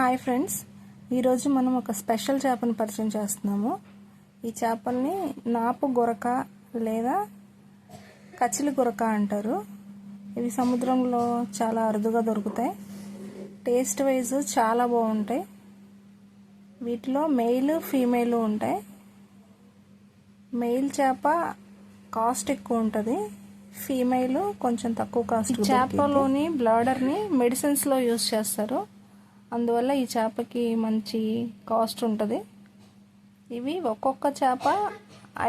Hi friends. ఈరోజు మనం ఒక స్పెషల్ చేపను పరిచయం చేస్తున్నాము. ఈ చేపల్ని నాపు గొరక లేదా కచిలి గొరక అంటారు. ఇవి సముద్రంలో చాలా అరుదుగా దొరుకుతాయి. టేస్ట్ వైజ్ చాలా బాగుంటాయి. వీటిలో మెయిల్ ఫీమేల్ ఉంటాయి. మెయిల్ చేప కాస్ట్ ఎక్కువ ఉంటుంది. ఫీమేల్ కొంచెం తక్కువ కాస్ట్ చేపలోని బ్లాడర్ని మెడిసిన్స్లో యూస్ చేస్తారు. అందువల్ల ఈ చేపకి మంచి కాస్ట్ ఉంటుంది. ఇవి ఒక్కొక్క చేప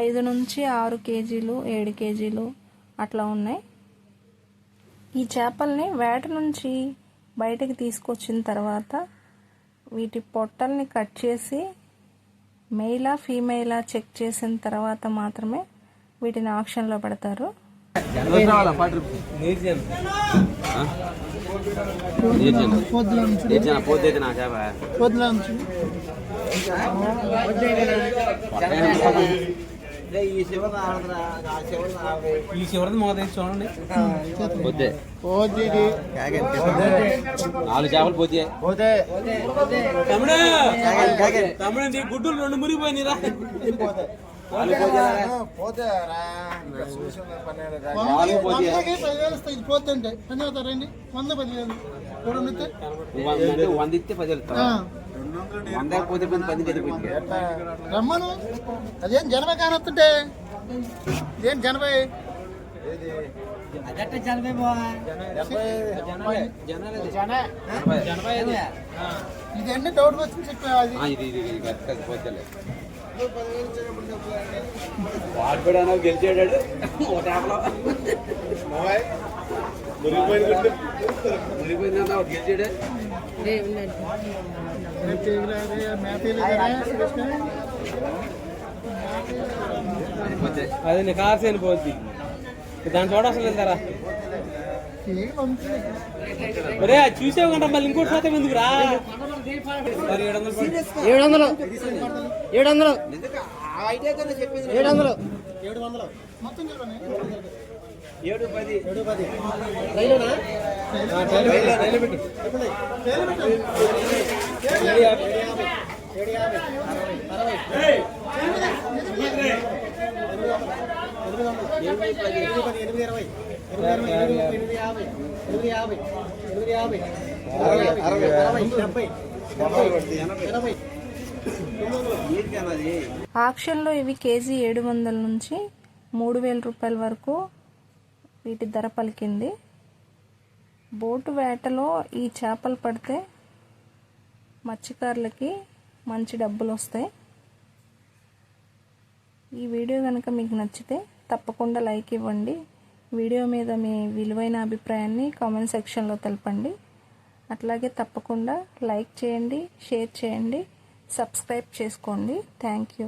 ఐదు నుంచి ఆరు కేజీలు ఏడు కేజీలు అట్లా ఉన్నాయి. ఈ చేపల్ని వేట నుంచి బయటకు తీసుకొచ్చిన తర్వాత వీటి పొట్టల్ని కట్ చేసి మెయిలా ఫీమేలా చెక్ చేసిన తర్వాత మాత్రమే వీటిని ఆప్షన్లో పెడతారు. ఈ చివరిది మొదటి చూడండి. పొద్దే నాలుగు చేపలు పోతే. తమ్ముడు. తమ్ముడు నీ గుడ్డులు రెండు మురిగిపోయినరా పోతే పోతుంటే పని వంద పదివేలు రెండు. వందలు వంద అంటే వంద ఇస్తే పది వంద పోతే రమ్మను. అదేం జనభై కానొస్తుంటే ఇదేం జనభై ఇదండి డౌట్ వచ్చింది చెప్పా అది. వాడు కూడా గెలిచాడు ఓ చేపలో. మురిగిపోయిందన్నా ఒకటి గెలిచాడు. పోతే అది నీ కార్ చేయని పోద్ది. దాని చూడ అసలు వెళ్తారా ఒరే చూసావు కంటే మళ్ళీ ఇంకోటి శాతం ఎందుకు రా? మరి ఏడు వందలు. ఏడు వందలు. ఏడు వందలు. ఏడు వందలు. మొత్తం చెప్పండి ఏడు పది. రైలునా? టైలర్ పెట్టు. ఏడు యాభై. ఆక్షన్లో ఇవి కేజీ ఏడు వందల నుంచి మూడు వేల రూపాయల వరకు వీటి ధర పలికింది. బోటు వేటలో ఈ చేపలు పడితే మత్స్యకారులకి మంచి డబ్బులు వస్తాయి. ఈ వీడియో కనుక మీకు నచ్చితే తప్పకుండా లైక్ ఇవ్వండి. వీడియో మీద మీ విలువైన అభిప్రాయాన్ని కామెంట్ సెక్షన్లో తెలపండి. అట్లాగే తప్పకుండా లైక్ చేయండి షేర్ చేయండి సబ్స్క్రైబ్ చేసుకోండి. Thank you.